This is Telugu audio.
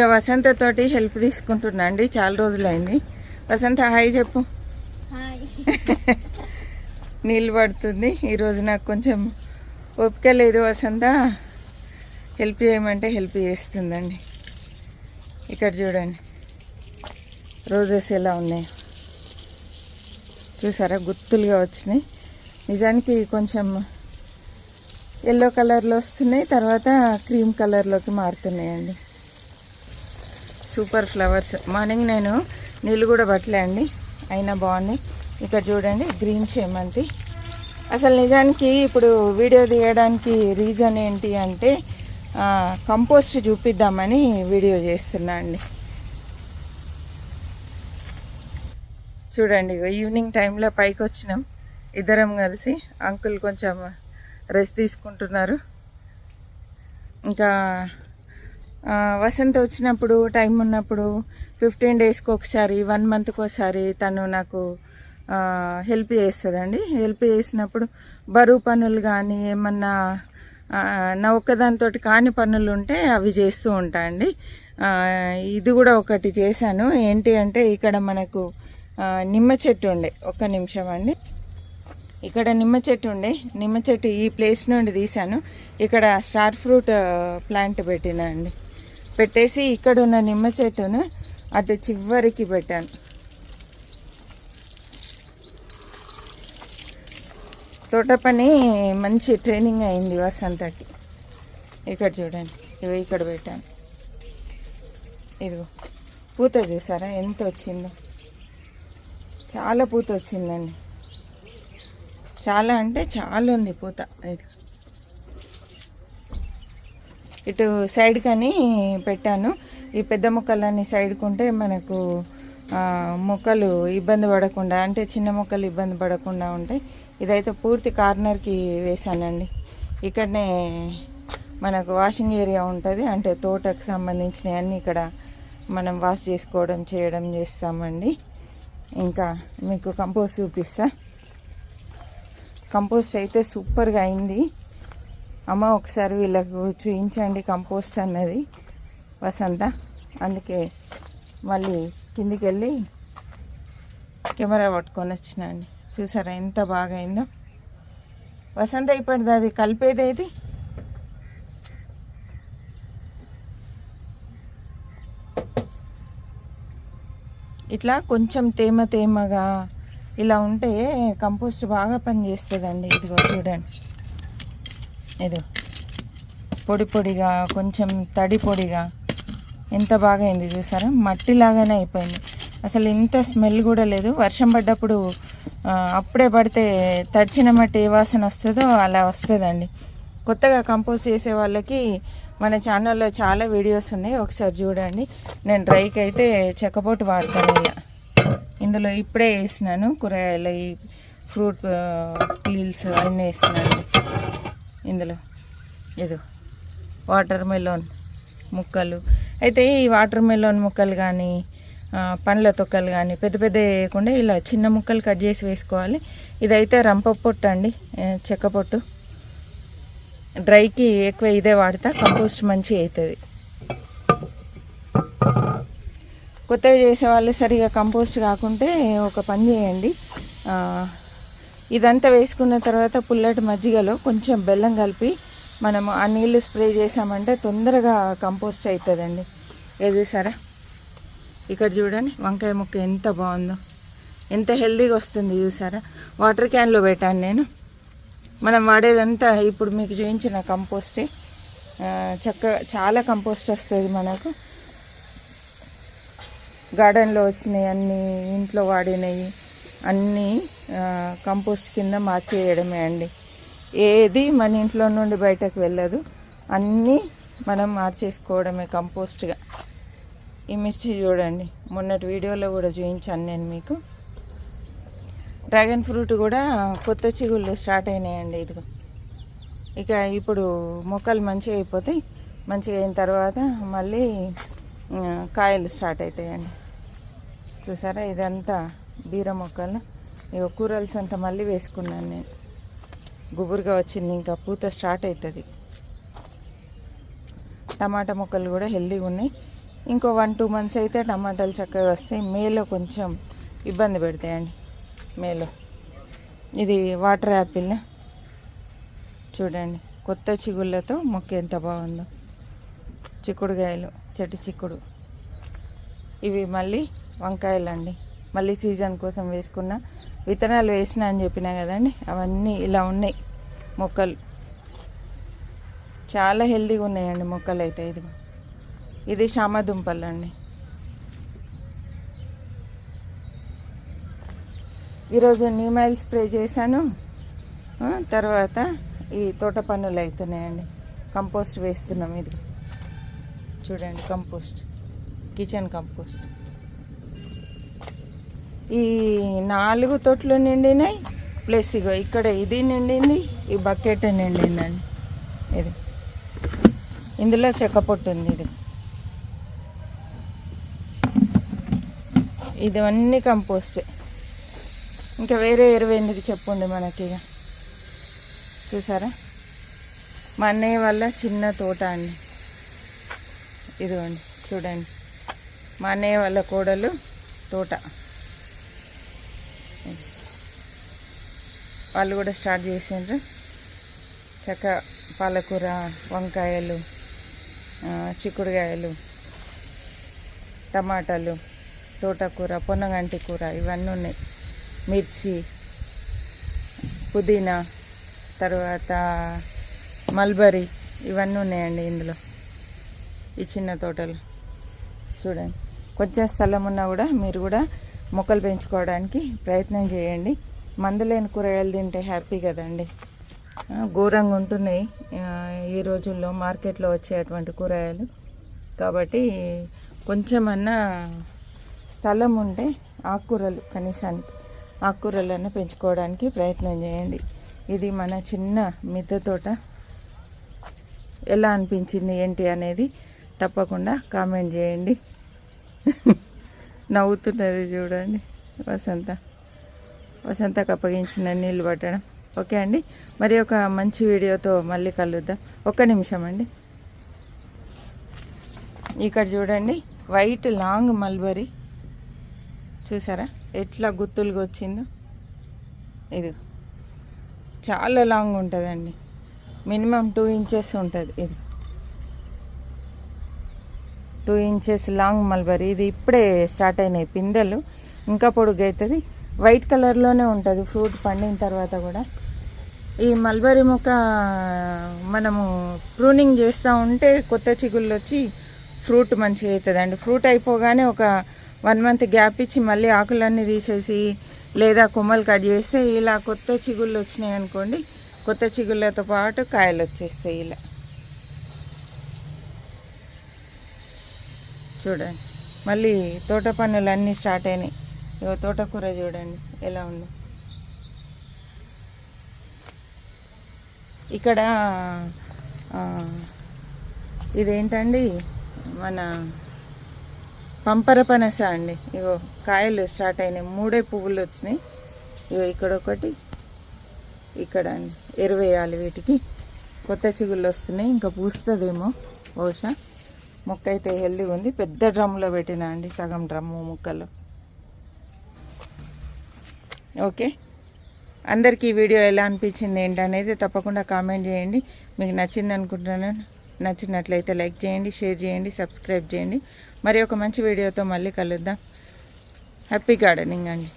ఇక వసంత తోటి హెల్ప్ తీసుకుంటున్నా అండి. చాలా రోజులైంది. వసంత హాయ్ చెప్పు. నీళ్ళు పడుతుంది. ఈరోజు నాకు కొంచెం ఓపిక లేదు వసంత. హెల్ప్ చేయమంటే హెల్ప్ చేస్తుందండి. ఇక్కడ చూడండి. రోజెస్ ఎలా ఉన్నాయి? చూసారా? గుత్తులుగా వచ్చినాయి. నిజానికి కొంచెం ఎల్లో కలర్లో వస్తున్నాయి. తర్వాత క్రీమ్ కలర్లోకి మారుతున్నాయండి. Super flowers. మార్నింగ్ నేను నీళ్ళు కూడా పట్టలే అండి అయినా బాగున్నాయి. ఇక్కడ చూడండి గ్రీన్ చేమంతి. అసలు నిజానికి ఇప్పుడు వీడియో తీయడానికి రీజన్ ఏంటి అంటే కంపోస్ట్ చూపిద్దామని వీడియో చేస్తున్నా అండి. చూడండి ఈవినింగ్ టైంలో పైకి వచ్చినాం. ఇద్దరం కలిసి అంకుల్ కొంచెం రెస్ట్ తీసుకుంటున్నారు. ఇంకా వసంత వచ్చినప్పుడు టైం ఉన్నప్పుడు ఫిఫ్టీన్ డేస్కి ఒకసారి వన్ మంత్కి ఒకసారి తను నాకు హెల్ప్ చేస్తుందండి. హెల్ప్ చేసినప్పుడు బరువు పనులు కానీ ఏమన్నా నా ఒక్కదానితో కాని పనులు ఉంటే అవి చేస్తూ ఉంటా అండి. ఇది కూడా ఒకటి చేశాను. ఏంటి అంటే ఇక్కడ మనకు నిమ్మ చెట్టు ఉండే. ఒక్క నిమిషం అండి. ఇక్కడ నిమ్మ చెట్టు ఉండే. నిమ్మ చెట్టు ఈ ప్లేస్ నుండి తీశాను. ఇక్కడ స్టార్ ఫ్రూట్ ప్లాంట్ పెట్టినా అండి. పెట్టేసి ఇక్కడ ఉన్న నిమ్మ చెట్టును అటు చివరికి పెట్టాను. తోట పని మంచి ట్రైనింగ్ అయింది వసంతకి. ఇక్కడ చూడండి ఇవి ఇక్కడ పెట్టాను. ఇదిగో పూత చూసారా ఎంత వచ్చిందో? చాలా పూత వచ్చిందండి. చాలా అంటే చాలా ఉంది పూత. ఇది ఇటు సైడ్ కానీ పెట్టాను. ఈ పెద్ద మొక్కలన్నీ సైడ్కి ఉంటే మనకు మొక్కలు ఇబ్బంది పడకుండా అంటే చిన్న మొక్కలు ఇబ్బంది పడకుండా ఉంటాయి. ఇదైతే పూర్తి కార్నర్కి వేసానండి ఇక్కడనే మనకు వాషింగ్ ఏరియా ఉంటుంది. అంటే తోటకు సంబంధించినవి అన్నీ ఇక్కడ మనం వాష్ చేసుకోవడం చేయడం చేస్తామండి. ఇంకా మీకు కంపోస్ట్ చూపిస్తా. కంపోస్ట్ అయితే సూపర్గా అయింది. అమ్మ ఒకసారి వీళ్ళకు చూపించండి కంపోస్ట్ అన్నది వసంత. అందుకే మళ్ళీ కిందికి వెళ్ళి కెమెరా పట్టుకొని వచ్చిన అండి. చూసారా ఎంత బాగా అయిందో వసంత అయిపోయింది అది కలిపేది ఏది? ఇట్లా కొంచెం తేమ తేమగా ఇలా ఉంటే కంపోస్ట్ బాగా పనిచేస్తుందండి. ఇదిగో చూడండి. ఇదో. పొడి పొడిగా కొంచెం తడి పొడిగా. ఎంత బాగా అయింది చూసారా? మట్టి లాగానే అయిపోయింది. అసలు ఇంత స్మెల్ కూడా లేదు. వర్షం పడ్డప్పుడు అప్పుడే పడితే తడిచిన మట్టి ఏ వాసన వస్తుందో అలా వస్తుందండి. కొత్తగా కంపోజ్ చేసే వాళ్ళకి మన ఛానల్లో చాలా వీడియోస్ ఉన్నాయి. ఒకసారి చూడండి. నేను డ్రైకి అయితే చెక్కపోటు వాడతాను ఇలా ఇందులో ఇప్పుడే వేసినాను. కూరగాయలు ఈ ఫ్రూట్ పీల్స్ అన్నీ వేసినాను. ఇందులో. ఇదో వాటర్ మెలోన్ ముక్కలు. అయితే ఈ వాటర్ మెలోన్ ముక్కలు కానీ పండ్ల తొక్కలు కానీ పెద్ద పెద్ద వేయకుండా ఇలా చిన్న ముక్కలు కట్ చేసి వేసుకోవాలి. ఇదైతే రంప పొట్టు అండి చెక్క పొట్టు. డ్రైకి ఎక్కువ ఇదే వాడతా కంపోస్ట్ మంచిగా అవుతుంది. కొత్తగా చేసే వాళ్ళు సరిగా కంపోస్ట్ కాకుంటే ఒక పని చేయండి. ఇదంతా వేసుకున్న తర్వాత పుల్లటి మజ్జిగలో కొంచెం బెల్లం కలిపి మనము ఆ నీళ్ళు స్ప్రే చేసామంటే తొందరగా కంపోస్ట్ అవుతుందండి ఏది చూసారా? ఇక్కడ చూడండి వంకాయ ముక్క ఎంత బాగుందో. ఎంత హెల్దీగా వస్తుంది చూసారా? వాటర్ క్యాన్లో పెట్టాను నేను. మనం వాడేదంతా ఇప్పుడు మీకు చూపించిన కంపోస్టే. చక్కగా చాలా కంపోస్ట్ వస్తుంది మనకు. గార్డెన్లో వచ్చినాయి అన్నీ ఇంట్లో వాడినవి అన్నీ కంపోస్ట్ కింద మార్చేయడమే అండి. ఏది మన ఇంట్లో నుండి బయటకు వెళ్ళదు. అన్నీ మనం మార్చేసుకోవడమే కంపోస్ట్గా. ఈ మిర్చి చూడండి. మొన్నటి వీడియోలో కూడా చూపించాను నేను మీకు. డ్రాగన్ ఫ్రూట్ కూడా కొత్త చిగుళ్ళు స్టార్ట్ అయినాయండి ఇదిగో. ఇక ఇప్పుడు మొక్కలు మంచిగా అయిపోతాయి మంచిగా అయిన తర్వాత మళ్ళీ కాయలు స్టార్ట్ అవుతాయండి. చూసారా ఇదంతా? బీర మొక్కలు ఇక కూరల్స్ అంతా మళ్ళీ వేసుకున్నాను నేను. గుబురుగా వచ్చింది. ఇంకా పూత స్టార్ట్ అవుతుంది టమాటా మొక్కలు కూడా హెల్దీగా ఉన్నాయి. ఇంకో వన్ టూ మంత్స్ అయితే టమాటాలు చక్కగా వస్తాయి. మేలో కొంచెం ఇబ్బంది పెడతాయండి. మేలో. ఇది వాటర్ యాపిల్ చూడండి. కొత్త చిగుళ్ళతో మొక్క ఎంత బాగుందో. చిక్కుడుకాయలు చెట్టు చిక్కుడు. ఇవి మళ్ళీ వంకాయలు అండి మళ్ళీ సీజన్ కోసం వేసుకున్న విత్తనాలు వేసిన అని చెప్పినా కదండి అవన్నీ ఇలా ఉన్నాయి మొక్కలు. చాలా హెల్దీగా ఉన్నాయండి మొక్కలు అయితే ఇది. ఇది శామదుంపలు అండి. ఈరోజు నీమాయిల్ స్ప్రే చేశాను. తర్వాత ఈ తోట పనులు అవుతున్నాయండి కంపోస్ట్ వేస్తున్నాం ఇది. చూడండి కంపోస్ట్ కిచెన్ కంపోస్ట్. ఈ నాలుగు తొట్లు నిండినాయి ప్లస్ ఇగో ఇక్కడ ఇది నిండింది ఈ బకెట్ నిండిందండి. ఇది. ఇందులో చెక్క పొట్టు ఉంది ఇది. ఇది అన్నీ కంపోస్టే. ఇంకా వేరే ఎరువు ఎందుకు చెప్పండి మనకి ఇక చూసారా? మా అన్నయ్య వల్ల చిన్న తోట అండి. ఇదిగోండి చూడండి. మా అన్నయ్య వాళ్ళ కోడలు తోట. వాళ్ళు కూడా స్టార్ట్ చేసిండ్రు. చక్క పాలకూర వంకాయలు చిక్కుడుకాయలు టమాటాలు తోటకూర పొన్నగంటి కూర ఇవన్నీ ఉన్నాయి. మిర్చి పుదీనా తర్వాత మల్బరీ ఇవన్నీ ఉన్నాయండి ఇందులో. ఈ చిన్న తోటలు చూడండి. కొంచెం స్థలం ఉన్నా కూడా మీరు కూడా మొక్కలు పెంచుకోవడానికి ప్రయత్నం చేయండి. మందులేని కూరగాయలు తింటే హ్యాపీ కదండి. ఘోరంగా ఉంటున్నాయి. ఈ రోజుల్లో మార్కెట్లో వచ్చేటువంటి కూరగాయలు. కాబట్టి కొంచెమన్నా స్థలం ఉంటే ఆకుకూరలు కనీసానికి ఆకుకూరలన్నా పెంచుకోవడానికి ప్రయత్నం చేయండి. ఇది మన చిన్న మిద్దె తోట. ఎలా అనిపించింది ఏంటి అనేది తప్పకుండా కామెంట్ చేయండి. నవ్వుతున్నది చూడండి. వసంత. వసంతకు అప్పగించిన నీళ్ళు పట్టడం. ఓకే అండి. మరి ఒక మంచి వీడియోతో మళ్ళీ కలుద్దాం. ఒక్క నిమిషం అండి. ఇక్కడ చూడండి. White long mulberry. చూసారా? ఎట్లా గుత్తులుగా వచ్చిందో ఇది చాలా లాంగ్ ఉంటుందండి. మినిమం టూ ఇంచెస్ ఉంటుంది ఇది. Two inches long mulberry. ఇది ఇప్పుడే స్టార్ట్ అయినాయి పిందెలు. ఇంకా పొడుగు అవుతుంది వైట్ కలర్లోనే ఉంటుంది ఫ్రూట్ పండిన తర్వాత కూడా. ఈ మల్బరీ మొక్క మనము ప్రూనింగ్ చేస్తూ ఉంటే కొత్త చిగుళ్ళు వచ్చి ఫ్రూట్ మంచిగా అవుతుందండి ఫ్రూట్ అయిపోగానే ఒక వన్ మంత్ గ్యాప్ ఇచ్చి మళ్ళీ ఆకులన్నీ తీసేసి లేదా కొమ్మలు కట్ చేస్తే ఇలా కొత్త చిగుళ్ళు వచ్చినాయి అనుకోండి కొత్త చిగుళ్ళతో పాటు కాయలు వచ్చేస్తాయి ఇలా. చూడండి. మళ్ళీ తోట పనులన్నీ స్టార్ట్ అయినాయి. ఇగో తోటకూర చూడండి ఎలా ఉంది. ఇక్కడ ఇదేంటండి మన పంపర పనస అండి. ఇగో కాయలు స్టార్ట్ అయినాయి మూడే పువ్వులు వచ్చినాయి. ఇగో ఇక్కడ ఒకటి ఇక్కడ అండి ఎరువేయాలి వీటికి. కొత్త చిగుళ్ళు వస్తున్నాయి ఇంకా పూస్తుందేమో బహుశా. మొక్క అయితే హెల్దీగా ఉంది. పెద్ద డ్రమ్లో పెట్టినా అండి సగం డ్రమ్ము ముక్కలు ఓకే. అందరికీ ఈ వీడియో ఎలా అనిపించింది ఏంటనేది తప్పకుండా కామెంట్ చేయండి. మీకు నచ్చింది అనుకుంటున్నాను నచ్చినట్లయితే లైక్ చేయండి షేర్ చేయండి సబ్స్క్రైబ్ చేయండి. మరి ఒక మంచి వీడియోతో మళ్ళీ కలుద్దాం. హ్యాపీ గార్డెనింగ్ అండి.